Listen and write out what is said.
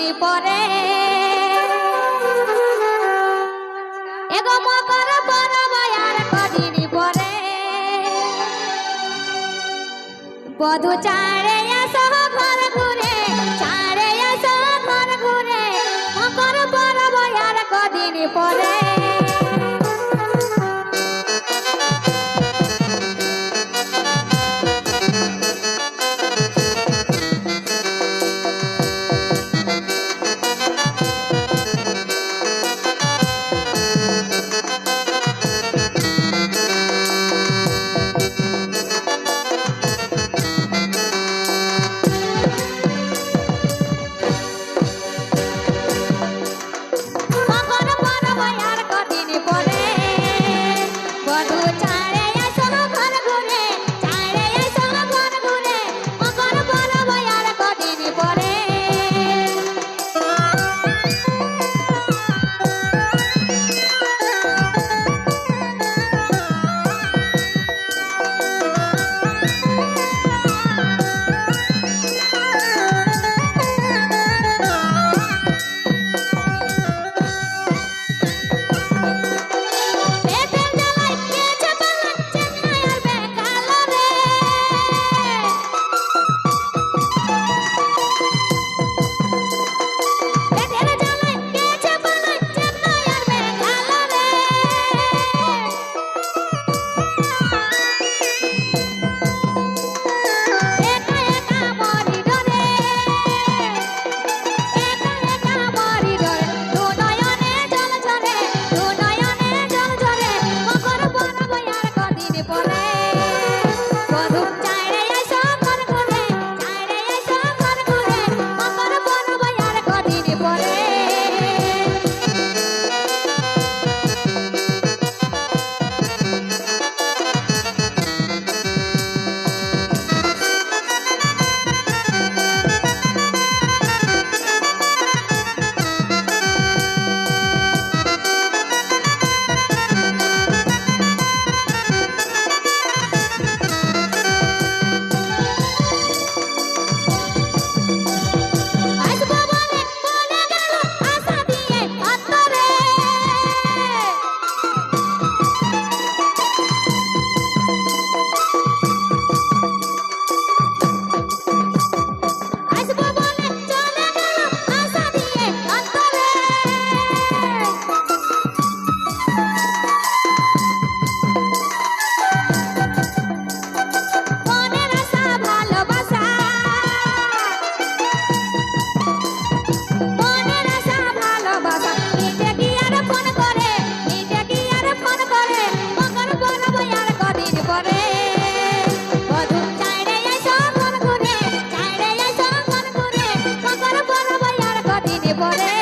মনে পড়ে। এগো মকর পরবয়ার কদিন পরে। বধু চারে আসো ঘর ঘুরে চারে আসো ঘর ঘুরে মকর পরবয়ার কদিন পরে। por.